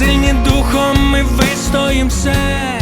сильні духом ми вистоїм все.